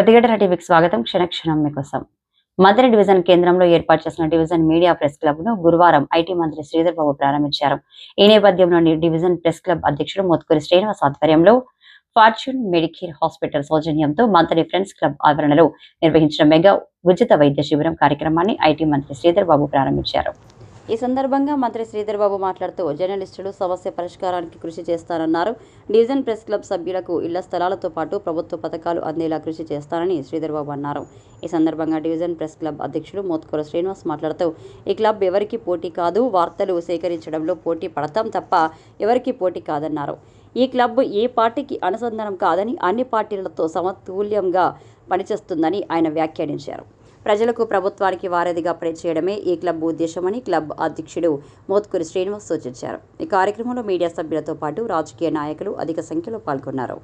ప్రతిఘటన టీవీకి స్వాగతం. క్షణక్షణం మీకోసం. మంత్రి డివిజన్ కేంద్రంలో ఏర్పాటు చేసిన డివిజన్ మీడియా ప్రెస్ క్లబ్ను గురువారం ఐటీ మంత్రి శ్రీధర్ బాబు ప్రారంభించారు. ఈ నేపథ్యంలో డివిజన్ ప్రెస్ క్లబ్ అధ్యక్షుడు మోత్కూరి శ్రీనివాస్ ఆధ్వర్యంలో ఫార్చ్యూన్ మెడికేర్ హాస్పిటల్ సౌజన్యంతో మంత్రి ఫ్రెండ్స్ క్లబ్ ఆవరణలో నిర్వహించిన మెగా ఉచిత వైద్య శిబిరం కార్యక్రమాన్ని ఐటీ మంత్రి శ్రీధర్ బాబు ప్రారంభించారు. ఈ సందర్భంగా మంత్రి శ్రీధర్ బాబు మాట్లాడుతూ జర్నలిస్టులు సమస్య పరిష్కారానికి కృషి చేస్తారన్నారు. డివిజన్ ప్రెస్ క్లబ్ సభ్యులకు ఇళ్ళ స్థలాలతో పాటు ప్రభుత్వ పథకాలు అందేలా కృషి చేస్తారని శ్రీధర్ బాబు అన్నారు. ఈ సందర్భంగా డివిజన్ ప్రెస్ క్లబ్ అధ్యక్షుడు మోత్కూర శ్రీనివాస్ మాట్లాడుతూ ఈ క్లబ్ ఎవరికి పోటీ కాదు వార్తలు సేకరించడంలో పోటీ పడతాం తప్ప ఎవరికి పోటీ కాదన్నారు. ఈ క్లబ్ ఏ పార్టీకి అనుసంధానం కాదని అన్ని పార్టీలతో సమతుల్యంగా పనిచేస్తుందని ఆయన వ్యాఖ్యానించారు. ప్రజలకు ప్రభుత్వానికి వారధిగా పనిచేయడమే ఈ క్లబ్ ఉద్దేశమని క్లబ్ అధ్యక్షుడు మోత్కూరి శ్రీనివాస్ సూచించారు. ఈ కార్యక్రమంలో మీడియా సభ్యులతో పాటు రాజకీయ నాయకులు అధిక సంఖ్యలో పాల్గొన్నారు.